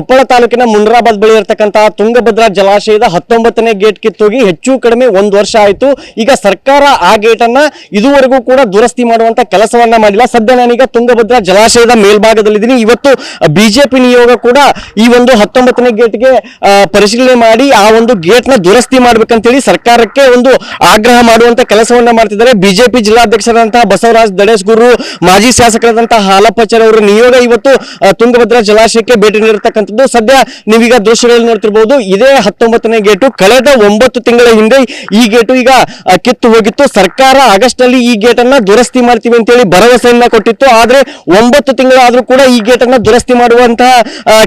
ಕೊಪ್ಪಳ ತಾಲೂಕಿನ ಮುಂಡ್ರಾಬಾದ್ ಬಳಿ ಇರತಕ್ಕಂತಹ ತುಂಗಭದ್ರಾ ಜಲಾಶಯದ ಹತ್ತೊಂಬತ್ತನೇ ಗೇಟ್ ಕಿತ್ತೋಗಿ ಹೆಚ್ಚು ಕಡಿಮೆ ಒಂದು ವರ್ಷ ಆಯಿತು. ಈಗ ಸರ್ಕಾರ ಆ ಗೇಟ್ ಅನ್ನ ಇದುವರೆಗೂ ಕೂಡ ದುರಸ್ತಿ ಮಾಡುವಂತ ಕೆಲಸವನ್ನ ಮಾಡಿಲ್ಲ. ಸದ್ಯ ನಾನೀಗ ತುಂಗಭದ್ರಾ ಜಲಾಶಯದ ಮೇಲ್ಭಾಗದಲ್ಲಿದ್ದೀನಿ. ಇವತ್ತು ಬಿಜೆಪಿ ನಿಯೋಗ ಕೂಡ ಈ ಒಂದು ಹತ್ತೊಂಬತ್ತನೇ ಗೇಟ್ಗೆ ಪರಿಶೀಲನೆ ಮಾಡಿ ಆ ಒಂದು ಗೇಟ್ನ ದುರಸ್ತಿ ಮಾಡ್ಬೇಕಂತೇಳಿ ಸರ್ಕಾರಕ್ಕೆ ಒಂದು ಆಗ್ರಹ ಮಾಡುವಂತ ಕೆಲಸವನ್ನ ಮಾಡ್ತಿದ್ದಾರೆ. ಬಿಜೆಪಿ ಜಿಲ್ಲಾಧ್ಯಕ್ಷರಾದಂತಹ ಬಸವರಾಜ್ ದಡೇಶ್ ಗುರು ಮಾಜಿ ಶಾಸಕರಾದಂತಹ ಹಾಲಪ್ಪಚರ್ ಅವರ ನಿಯೋಗ ಇವತ್ತು ತುಂಗಭದ್ರಾ ಜಲಾಶಯಕ್ಕೆ ಭೇಟಿ ನೀಡಿರ್ತಕ್ಕಂಥದ್ದು ಸದ್ಯ ನೀವೀಗ ದೃಶ್ಯಗಳಲ್ಲಿ ನೋಡ್ತಿರ್ಬಹುದು ಇದೇ ಹತ್ತೊಂಬತ್ತನೇ ಗೇಟು. ಕಳೆದ ಒಂಬತ್ತು ತಿಂಗಳ ಹಿಂದೆ ಈ ಗೇಟು ಈಗ ಕಿತ್ತು ಹೋಗಿತ್ತು. ಸರ್ಕಾರ ಆಗಸ್ಟ್ನಲ್ಲಿ ಈ ಗೇಟ್ ಅನ್ನ ದುರಸ್ತಿ ಮಾಡ್ತೀವಿ ಅಂತ ಹೇಳಿ ಭರವಸೆಯನ್ನ ಕೊಟ್ಟಿತ್ತು. ಆದ್ರೆ ಒಂಬತ್ತು ತಿಂಗಳಾದ್ರೂ ಕೂಡ ಈ ಗೇಟ್ ಅನ್ನ ದುರಸ್ತಿ ಮಾಡುವಂತಹ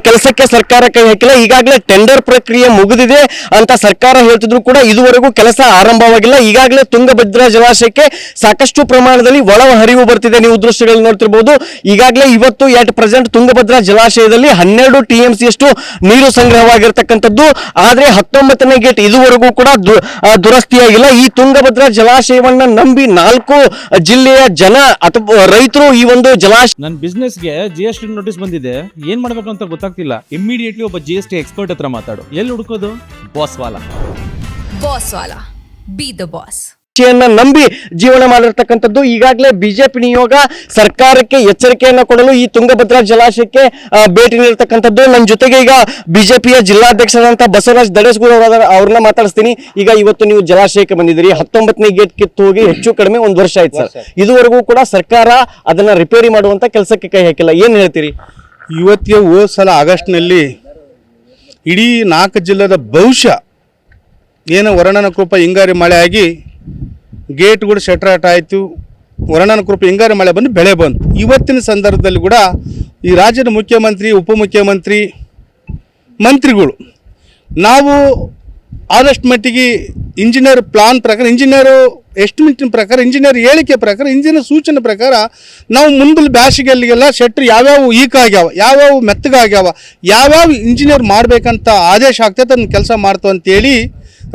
ಕೆಲಸಕ್ಕೆ ಸರ್ಕಾರ ಕೈ ಹಾಕಿಲ್ಲ. ಈಗಾಗಲೇ ಟೆಂಡರ್ ಪ್ರಕ್ರಿಯೆ ಮುಗಿದಿದೆ ಅಂತ ಸರ್ಕಾರ ಹೇಳ್ತಿದ್ರು ಕೂಡ ಇದುವರೆಗೂ ಕೆಲಸ ಆರಂಭವಾಗಿಲ್ಲ. ಈಗಾಗಲೇ ತುಂಗಭದ್ರಾ ಜಲಾಶಯಕ್ಕೆ ಸಾಕಷ್ಟು ಪ್ರಮಾಣದಲ್ಲಿ ಒಳ ಹರಿವು ಬರ್ತಿದೆ. ನೀವು ದೃಶ್ಯಗಳಲ್ಲಿ ನೋಡ್ತಿರ್ಬಹುದು ಈಗಾಗಲೇ ಇವತ್ತು ಎಟ್ ಪ್ರೆಸೆಂಟ್ ತುಂಗಭದ್ರಾ ಜಲಾಶಯದಲ್ಲಿ ಹನ್ನೆರಡು ಟಿ ಎಂ ಸಿ ಅಷ್ಟು ನೀರು ಸಂಗ್ರಹವಾಗಿರ್ತಕ್ಕಂಥದ್ದು. ಆದ್ರೆ ಹತ್ತೊಂಬತ್ತನೇ ಗೇಟ್ ಇದುವರೆಗೂ ಕೂಡ ದುರಸ್ತಿಯಾಗಿಲ್ಲ. ಈ ತುಂಗಭದ್ರಾ ಜಲಾಶಯವನ್ನ ನಂಬಿ ನಾಲ್ಕು ಜಿಲ್ಲೆಯ ಜನ ಅಥವಾ ರೈತರು ಈ ಒಂದು ಜಲಾಶಯ ನನ್ನ ಬಿಸ್ನೆಸ್ಗೆ ಜಿ ಎಸ್ ಟಿ ನೋಟಿಸ್ ಬಂದಿದೆ. ಏನ್ ಮಾಡ್ಬೇಕು ಅಂತ ಗೊತ್ತಾಗ್ತಿಲ್ಲ. ಇಮಿಡಿಯೇಟ್ಲಿ ಒಬ್ಬ ಜಿ ಎಸ್ ಟಿ ಎಕ್ಸ್ಪರ್ಟ್ ಹತ್ರ ಮಾತಾಡು. ಎಲ್ಲಿ ಹುಡುಕೋದು? Boss Vala. Boss Vala. Be the boss ನಂಬಿ ಜೀವನ ಮಾಡಿರ್ತಕ್ಕಂಥದ್ದು. ಈಗಾಗಲೇ ಬಿಜೆಪಿ ನಿಯೋಗ ಸರ್ಕಾರಕ್ಕೆ ಎಚ್ಚರಿಕೆಯನ್ನು ಕೊಡಲು ಈ ತುಂಗಭದ್ರಾ ಜಲಾಶಯಕ್ಕೆ ಭೇಟಿ ನೀಡತಕ್ಕಂಥದ್ದು. ನನ್ನ ಜೊತೆಗೆ ಈಗ ಬಿಜೆಪಿಯ ಜಿಲ್ಲಾಧ್ಯಕ್ಷರಾದಂತಹ ಬಸವರಾಜ್ ದಡೇಶ್ಗೂರ್ ಅವರ ಅವ್ರನ್ನ ಮಾತಾಡಿಸ್ತೀನಿ. ಈಗ ಇವತ್ತು ನೀವು ಜಲಾಶಯಕ್ಕೆ ಬಂದಿದ್ದೀರಿ. ಹತ್ತೊಂಬತ್ತನೇ ಗೇಟ್ ಕಿತ್ತು ಹೋಗಿ ಹೆಚ್ಚು ಕಡಿಮೆ ಒಂದು ವರ್ಷ ಆಯ್ತು ಸರ್. ಇದುವರೆಗೂ ಕೂಡ ಸರ್ಕಾರ ಅದನ್ನ ರಿಪೇರಿ ಮಾಡುವಂತ ಕೆಲಸಕ್ಕೆ ಕೈ ಹಾಕಿಲ್ಲ. ಏನು ಹೇಳ್ತೀರಿ? ಇವತ್ತಿಗೆ ಹೋದ ಸಲ ಆಗಸ್ಟ್ನಲ್ಲಿ ಇಡೀ ನಾಲ್ಕು ಜಿಲ್ಲೆದ ಬಹುಶಃ ಏನು ವರ್ಣನ ಕೃಪ ಹಿಂಗಾರಿ ಮಳೆ ಆಗಿ ಗೇಟ್ಗಳು ಶಟ್ರಾಟ ಆಯಿತು. ವರ್ಣನ ಹಿಂಗಾರು ಹಿಂಗಾರಿ ಮಳೆ ಬಂದು ಬೆಳೆ ಬಂತು. ಇವತ್ತಿನ ಸಂದರ್ಭದಲ್ಲಿ ಕೂಡ ಈ ರಾಜ್ಯದ ಮುಖ್ಯಮಂತ್ರಿ, ಉಪಮುಖ್ಯಮಂತ್ರಿ, ಮಂತ್ರಿಗಳು ನಾವು ಆದಷ್ಟು ಮಟ್ಟಿಗೆ ಇಂಜಿನಿಯರ್ ಪ್ಲಾನ್ ಪ್ರಕಾರ ಇಂಜಿನಿಯರು ಎಸ್ಟಿಮೇಟಿನ ಪ್ರಕಾರ ಇಂಜಿನಿಯರ್ ಹೇಳಿಕೆ ಪ್ರಕಾರ ಇಂಜಿನಿಯರ್ ಸೂಚನೆ ಪ್ರಕಾರ ನಾವು ಮುಂದಲ್ ಬ್ಯಾಸಿಗೆಲ್ಲಿಗೆಲ್ಲ ಶೆಟ್ರ್ ಯಾವ್ಯಾವ ಈಕ್ ಆಗ್ಯಾವ, ಯಾವ್ಯಾವ ಮೆತ್ತಗಾಗ್ಯಾವ ಯಾವ್ಯಾವ ಇಂಜಿನಿಯರ್ ಮಾಡಬೇಕಂತ ಆದೇಶ ಆಗ್ತೈತೆ ಅದನ್ನು ಕೆಲಸ ಮಾಡ್ತು ಅಂತೇಳಿ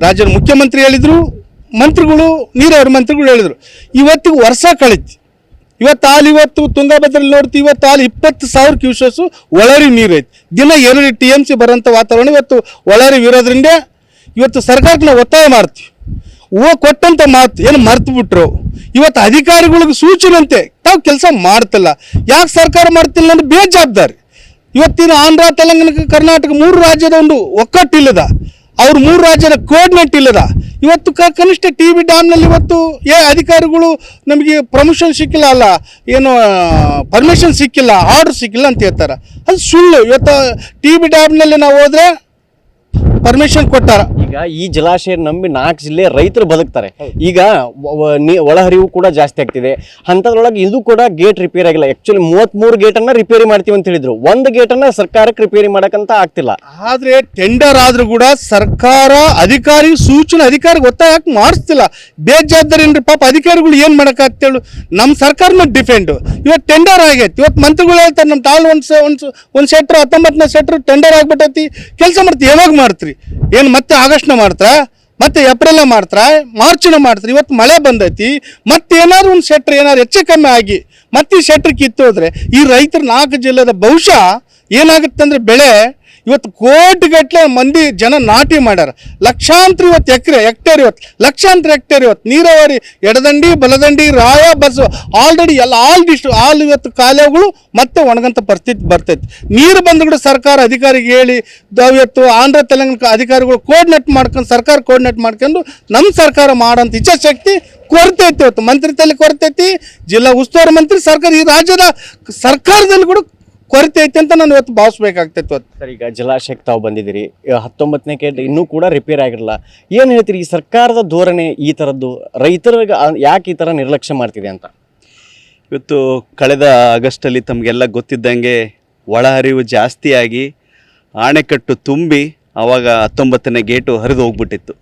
ರಾಜ್ಯದ ಮುಖ್ಯಮಂತ್ರಿ ಹೇಳಿದರು. ಮಂತ್ರಿಗಳು, ನೀರಾವರಿ ಮಂತ್ರಿಗಳು ಹೇಳಿದರು. ಇವತ್ತಿಗೆ ವರ್ಷ ಕಳೀತಿ. ಇವತ್ತು ಹಾಲು, ಇವತ್ತು ತುಂಗಭದ್ರಲ್ಲಿ ನೋಡ್ತೀವಿ, ಇವತ್ತು ಹಾಲು ಇಪ್ಪತ್ತು ಸಾವಿರ ಕ್ಯೂಸಸ್ಸು ಒಳರಿ ನೀರು ಐತಿ. ದಿನ ಎರಡು ಟಿ ಎಂ ಸಿ ಬರೋಂಥ ವಾತಾವರಣ ಇವತ್ತು ಒಳರಿ ಇರೋದ್ರಿಂದ ಇವತ್ತು ಸರ್ಕಾರಕ್ಕೆ ಒತ್ತಾಯ ಮಾಡ್ತೀವಿ. ಓ ಕೊಟ್ಟಂತ ಮಾತು ಏನು ಮರ್ತು ಬಿಟ್ರು. ಇವತ್ತು ಅಧಿಕಾರಿಗಳಿಗೆ ಸೂಚನೆಂತೆ ತಾವು ಕೆಲಸ ಮಾಡ್ತಿಲ್ಲ. ಯಾಕೆ ಸರ್ಕಾರ ಮಾಡ್ತಿಲ್ಲ ಅಂದ್ರೆ ಬೇಜವಾಬ್ದಾರಿ. ಇವತ್ತಿನ ಆಂಧ್ರ, ತೆಲಂಗಾಣ, ಕರ್ನಾಟಕ ಮೂರು ರಾಜ್ಯದ ಒಂದು ಒಕ್ಕಟ್ಟಿಲ್ಲದ. ಅವ್ರ ಮೂರು ರಾಜ್ಯದ ಕೋಆರ್ಡಿನೇಟ್ ಇಲ್ಲದ. ಇವತ್ತು ಕ ಕನಿಷ್ಠ ಟಿ ಬಿ ಡ್ಯಾಮ್ನಲ್ಲಿ ಇವತ್ತು ಏ ಅಧಿಕಾರಿಗಳು ನಮಗೆ ಪ್ರಮೋಷನ್ ಸಿಕ್ಕಿಲ್ಲ ಅಲ್ಲ, ಏನು ಪರ್ಮಿಷನ್ ಸಿಕ್ಕಿಲ್ಲ ಆರ್ಡರ್ ಸಿಕ್ಕಿಲ್ಲ ಅಂತ ಹೇಳ್ತಾರೆ. ಅದು ಸುಳ್ಳು. ಇವತ್ತು ಟಿ ಬಿ ಡ್ಯಾಮ್ನಲ್ಲಿ ನಾವು ಹೋದ್ರೆ ಪರ್ಮಿಷನ್ ಕೊಟ್ಟಾರ. ಈಗ ಈ ಜಲಾಶಯ ನಂಬಿ ನಾಲ್ಕು ಜಿಲ್ಲೆ ರೈತರು ಬದುಕ್ತಾರೆ. ಈಗ ಒಳಹರಿವು ಕೂಡ ಜಾಸ್ತಿ ಆಗ್ತಿದೆ. ಅಂತದ್ರೊಳಗೆ ಇದು ಕೂಡ ಗೇಟ್ ರಿಪೇರ್ ಆಗಿಲ್ಲ. ಆಕ್ಚುಲಿ ಮೂವತ್ಮೂರು ಗೇಟ್ ಅನ್ನ ರಿಪೇರಿ ಮಾಡ್ತೀವಿ ಅಂತ ಹೇಳಿದ್ರು. ಒಂದು ಗೇಟ್ ಅನ್ನ ಸರ್ಕಾರಕ್ಕೆ ರಿಪೇರಿ ಮಾಡಕಂತ ಆಗ್ತಿಲ್ಲ. ಆದ್ರೆ ಟೆಂಡರ್ ಆದ್ರೂ ಕೂಡ ಸರ್ಕಾರ ಅಧಿಕಾರಿ ಸೂಚನೆ ಅಧಿಕಾರಿ ಯಾಕೆ ಮಾಡಿಸ್ತಿಲ್ಲ? ಬೇಜವಾಬ್ದಾರಿ ಏನ್ರಿ ಪಾಪ ಅಧಿಕಾರಿಗಳು ಏನ್ ಮಾಡಕ್ಕಾಗ್ತೇಳು ನಮ್ಮ ಸರ್ಕಾರನ ಡಿಫೆಂಡ್ ಇವತ್ತು ಟೆಂಡರ್ ಆಗೈತಿ. ಇವತ್ತು ಮಂತ್ರಿಗಳು ಹೇಳ್ತಾರೆ ನಮ್ಮ ತಾಳು ಒಂದು ಒಂದು ಒಂದು ಸೆಟ್ರ್ ಹತ್ತೊಂಬತ್ತನೇ ಸೆಟ್ರ್ ಟೆಂಡರ್ ಆಗ್ಬಿಟ್ಟೈತಿ. ಕೆಲಸ ಮಾಡ್ತೀವಿ ಯಾವಾಗ ಮಾಡ್ತೀರಿ? ಏನು ಮತ್ತೆ ಆಗಸ್ಟ್ನ ಮಾಡ್ತಾರ? ಮತ್ತೆ ಏಪ್ರಿಲ್ ಮಾಡ್ತಾರ? ಮಾರ್ಚ್ನ ಮಾಡ್ತಾರೆ? ಇವತ್ತು ಮಳೆ ಬಂದೈತಿ. ಮತ್ತೆ ಏನಾದ್ರು ಒಂದು ಸೆಟ್ರ್ ಏನಾದ್ರು ಹೆಚ್ಚು ಕಮ್ಮಿ ಆಗಿ ಮತ್ತೆ ಈ ಸೆಟ್ರ್ ಕಿತ್ತು ಹೋದ್ರೆ ಈ ರೈತರ ನಾಲ್ಕು ಜಿಲ್ಲೆದ ಬಹುಶಃ ಏನಾಗುತ್ತೆ ಅಂದ್ರೆ ಬೆಳೆ ಇವತ್ತು ಕೋಟಿಗಟ್ಟಲೆ ಮಂದಿ ಜನ ನಾಟಿ ಮಾಡ್ಯಾರ. ಲಕ್ಷಾಂತರ ಇವತ್ತು ಎಕರೆ, ಹೆಕ್ಟೇರ್ ಇವತ್ತು, ಲಕ್ಷಾಂತರ ಹೆಕ್ಟೇರ್ ಇವತ್ತು. ನೀರಾವರಿ, ಎಡದಂಡಿ, ಬಲದಂಡಿ, ರಾಯ ಬಸ್ ಆಲ್ರೆಡಿ ಎಲ್ಲ ಆಲ್ ಡಿಸ್ಟ್ರಿಕ್ ಆಲ್ ಇವತ್ತು ಕಾಲೇಗಳು ಮತ್ತೆ ಒಣಗಂತ ಪರಿಸ್ಥಿತಿ ಬರ್ತೈತಿ. ನೀರು ಬಂದ್ಬಿಟ್ಟು ಸರ್ಕಾರ ಅಧಿಕಾರಿಗೆ ಹೇಳಿ ಇವತ್ತು ಆಂಧ್ರ, ತೆಲಂಗಾಣ ಅಧಿಕಾರಿಗಳು ಕೋರ್ಡಿನೇಟ್ ಮಾಡ್ಕೊಂಡು, ಸರ್ಕಾರ ಕೋರ್ಡಿನೇಟ್ ಮಾಡ್ಕೊಂಡು ನಮ್ಮ ಸರ್ಕಾರ ಮಾಡೋಂಥ ಇಚ್ಛಾಶಕ್ತಿ ಕೊರತೆ ಐತಿ ಇವತ್ತು. ಮಂತ್ರಿತಲ್ಲಿ ಕೊರತೆ ಐತಿ ಜಿಲ್ಲಾ ಉಸ್ತುವಾರಿ ಮಂತ್ರಿ ಸರ್ಕಾರ ಈ ರಾಜ್ಯದ ಸರ್ಕಾರದಲ್ಲಿ ಕೂಡ ಕೊರತೆ ಐತೆ ಅಂತ ನಾನು ಇವತ್ತು ಭಾವಿಸ್ಬೇಕಾಗ್ತೈತೆ ಇವತ್ತು. ಸರ್ ಈಗ ಜಲಾಶಯಕ್ಕೆ ತಾವು ಬಂದಿದ್ದೀರಿ. ಹತ್ತೊಂಬತ್ತನೇ ಗೇಟ್ ಇನ್ನೂ ಕೂಡ ರಿಪೇರ್ ಆಗಿರಲ್ಲ. ಏನು ಹೇಳ್ತೀರಿ ಈ ಸರ್ಕಾರದ ಧೋರಣೆ ಈ ಥರದ್ದು ರೈತರಿಗೆ ಯಾಕೆ ಈ ಥರ ನಿರ್ಲಕ್ಷ್ಯ ಮಾಡ್ತಿದೆ ಅಂತ? ಇವತ್ತು ಕಳೆದ ಆಗಸ್ಟಲ್ಲಿ ತಮಗೆಲ್ಲ ಗೊತ್ತಿದ್ದಂಗೆ ಒಳಹರಿವು ಜಾಸ್ತಿಯಾಗಿ ಆಣೆಕಟ್ಟು ತುಂಬಿ ಆವಾಗ ಹತ್ತೊಂಬತ್ತನೇ ಗೇಟು ಹರಿದು ಹೋಗ್ಬಿಟ್ಟಿತ್ತು.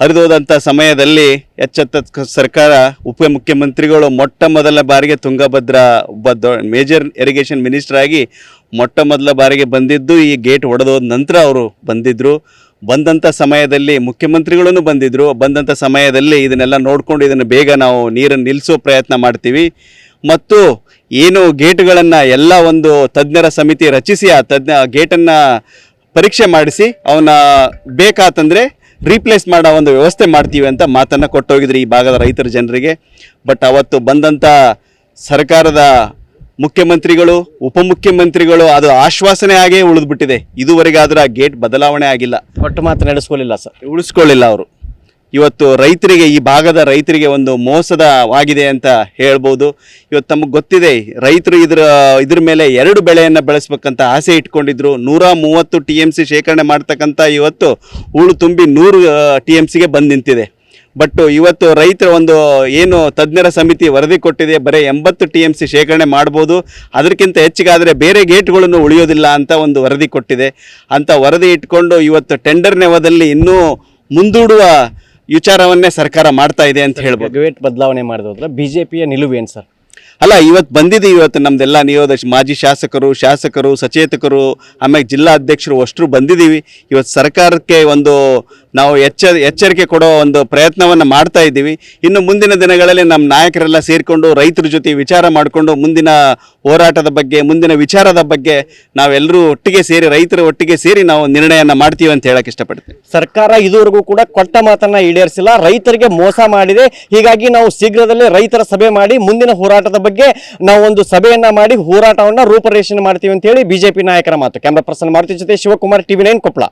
ಹರಿದು ಹೋದಂಥ ಸಮಯದಲ್ಲಿ ಎಚ್ಚೆತ್ತ ಸರ್ಕಾರ, ಉಪ ಮುಖ್ಯಮಂತ್ರಿಗಳು ಮೊಟ್ಟ ಮೊದಲ ಬಾರಿಗೆ ತುಂಗಭದ್ರಾ ಒಬ್ಬ ದೊ, ಮೇಜರ್ ಇರಿಗೇಷನ್ ಮಿನಿಸ್ಟರ್ ಆಗಿ ಮೊಟ್ಟ ಮೊದಲ ಬಾರಿಗೆ ಬಂದಿದ್ದು ಈ ಗೇಟ್ ಒಡೆದೋದ ನಂತರ ಅವರು ಬಂದಿದ್ದರು ಬಂದಂಥ ಸಮಯದಲ್ಲಿ ಮುಖ್ಯಮಂತ್ರಿಗಳೂ ಬಂದಿದ್ದರು ಬಂದಂಥ ಸಮಯದಲ್ಲಿ ಇದನ್ನೆಲ್ಲ ನೋಡಿಕೊಂಡು ಇದನ್ನು ಬೇಗ ನಾವು ನೀರನ್ನು ನಿಲ್ಲಿಸೋ ಪ್ರಯತ್ನ ಮಾಡ್ತೀವಿ. ಮತ್ತು ಏನು ಗೇಟ್ಗಳನ್ನು ಎಲ್ಲ ಒಂದು ತಜ್ಞರ ಸಮಿತಿ ರಚಿಸಿ ಆ ತಜ್ಞ ಗೇಟನ್ನು ಪರೀಕ್ಷೆ ಮಾಡಿಸಿ ಅವನ್ನ ಬೇಕಾತಂದರೆ ರೀಪ್ಲೇಸ್ ಮಾಡೋ ಒಂದು ವ್ಯವಸ್ಥೆ ಮಾಡ್ತೀವಿ ಅಂತ ಮಾತನ್ನು ಕೊಟ್ಟೋಗಿದ್ರು ಈ ಭಾಗದ ರೈತರ ಜನರಿಗೆ. ಬಟ್ ಅವತ್ತು ಬಂದಂಥ ಸರ್ಕಾರದ ಮುಖ್ಯಮಂತ್ರಿಗಳು ಉಪಮುಖ್ಯಮಂತ್ರಿಗಳು ಅದು ಆಶ್ವಾಸನೆ ಆಗೇ ಉಳಿದ್ಬಿಟ್ಟಿದೆ. ಇದುವರೆಗಾದರೂ ಆ ಗೇಟ್ ಬದಲಾವಣೆ ಆಗಿಲ್ಲ. ಒಟ್ಟು ಮಾತ್ರ ನಡೆಸ್ಕೊಳ್ಳಿಲ್ಲ ಸರ್. ಉಳಿಸ್ಕೊಳ್ಳಿಲ್ಲ ಅವರು. ಇವತ್ತು ರೈತರಿಗೆ, ಈ ಭಾಗದ ರೈತರಿಗೆ ಒಂದು ಮೋಸದವಾಗಿದೆ ಅಂತ ಹೇಳ್ಬೋದು. ಇವತ್ತು ತಮಗೆ ಗೊತ್ತಿದೆ, ರೈತರು ಇದರ, ಇದ್ರ ಮೇಲೆ ಎರಡು ಬೆಳೆಯನ್ನು ಬೆಳೆಸ್ಬೇಕಂತ ಆಸೆ ಇಟ್ಕೊಂಡಿದ್ರು. ನೂರ ಮೂವತ್ತು ಟಿ ಎಂ ಸಿ ಶೇಖರಣೆ ಮಾಡ್ತಕ್ಕಂಥ ಇವತ್ತು ಹೂಳು ತುಂಬಿ ನೂರು ಟಿ ಎಂ ಸಿಗೆ ಬಂದು ನಿಂತಿದೆ. ಬಟ್ ಇವತ್ತು ರೈತರ ಒಂದು, ಏನು ತಜ್ಞರ ಸಮಿತಿ ವರದಿ ಕೊಟ್ಟಿದೆ, ಬರೀ ಎಂಬತ್ತು ಟಿ ಎಂ ಸಿ ಶೇಖರಣೆ ಮಾಡ್ಬೋದು. ಅದಕ್ಕಿಂತ ಹೆಚ್ಚಿಗಾದರೆ ಬೇರೆ ಗೇಟ್ಗಳನ್ನು ಉಳಿಯೋದಿಲ್ಲ ಅಂತ ಒಂದು ವರದಿ ಕೊಟ್ಟಿದೆ. ಅಂತ ವರದಿ ಇಟ್ಕೊಂಡು ಇವತ್ತು ಟೆಂಡರ್ ನೆವದಲ್ಲಿ ಇನ್ನೂ ಮುಂದೂಡುವ ವಿಚಾರವನ್ನೇ ಸರ್ಕಾರ ಮಾಡ್ತಾ ಇದೆ ಅಂತ ಹೇಳ್ಬೋದು. ಗೇಟ್ ಬದಲಾವಣೆ ಮಾಡಿದ್ರೆ ಬಿಜೆಪಿಯ ನಿಲುವು ಏನು ಸರ್? ಅಲ್ಲ ಇವತ್ತು ಬಂದಿದೆ ಇವತ್ತು ನಮ್ದೆಲ್ಲ ನಿಯೋದ ಮಾಜಿ ಶಾಸಕರು ಶಾಸಕರು ಸಚೇತಕರು ಆಮೇಲೆ ಜಿಲ್ಲಾ ಅಧ್ಯಕ್ಷರು ಅಷ್ಟರು ಬಂದಿದ್ದೀವಿ. ಇವತ್ತು ಸರ್ಕಾರಕ್ಕೆ ಒಂದು ನಾವು ಎಚ್ಚ ಎಚ್ಚರಿಕೆ ಕೊಡೋ ಒಂದು ಪ್ರಯತ್ನವನ್ನು ಮಾಡ್ತಾ ಇದ್ದೀವಿ. ಇನ್ನು ಮುಂದಿನ ದಿನಗಳಲ್ಲಿ ನಮ್ಮ ನಾಯಕರೆಲ್ಲ ಸೇರಿಕೊಂಡು ರೈತರ ಜೊತೆ ವಿಚಾರ ಮಾಡಿಕೊಂಡು ಮುಂದಿನ ಹೋರಾಟದ ಬಗ್ಗೆ, ಮುಂದಿನ ವಿಚಾರದ ಬಗ್ಗೆ ನಾವೆಲ್ಲರೂ ಒಟ್ಟಿಗೆ ಸೇರಿ, ರೈತರ ಒಟ್ಟಿಗೆ ಸೇರಿ ನಾವು ನಿರ್ಣಯನ ಮಾಡ್ತೀವಿ ಅಂತ ಹೇಳಕ್ಕೆ ಇಷ್ಟಪಡ್ತೀವಿ ಸರ್ಕಾರ ಇದುವರೆಗೂ ಕೂಡ ಕೊಟ್ಟ ಮಾತನ್ನ ಈಡೇರಿಸಿಲ್ಲ, ರೈತರಿಗೆ ಮೋಸ ಮಾಡಿದೆ. ಹೀಗಾಗಿ ನಾವು ಶೀಘ್ರದಲ್ಲೇ ರೈತರ ಸಭೆ ಮಾಡಿ, ಮುಂದಿನ ಹೋರಾಟದ ಬಗ್ಗೆ ನಾವು ಒಂದು ಸಭೆಯನ್ನ ಮಾಡಿ, ಹೋರಾಟವನ್ನ ರೂಪರೇಷಣೆ ಮಾಡ್ತೀವಿ ಅಂತ ಹೇಳಿ ಬಿಜೆಪಿ ನಾಯಕರ ಮಾತು. ಕ್ಯಾಮ್ರಾ ಪರ್ಸನ್ ಮಾರುತಿ ಜೊತೆ ಶಿವಕುಮಾರ್, ಟಿವಿ ನೈನ್ ಕೊಪ್ಪಳ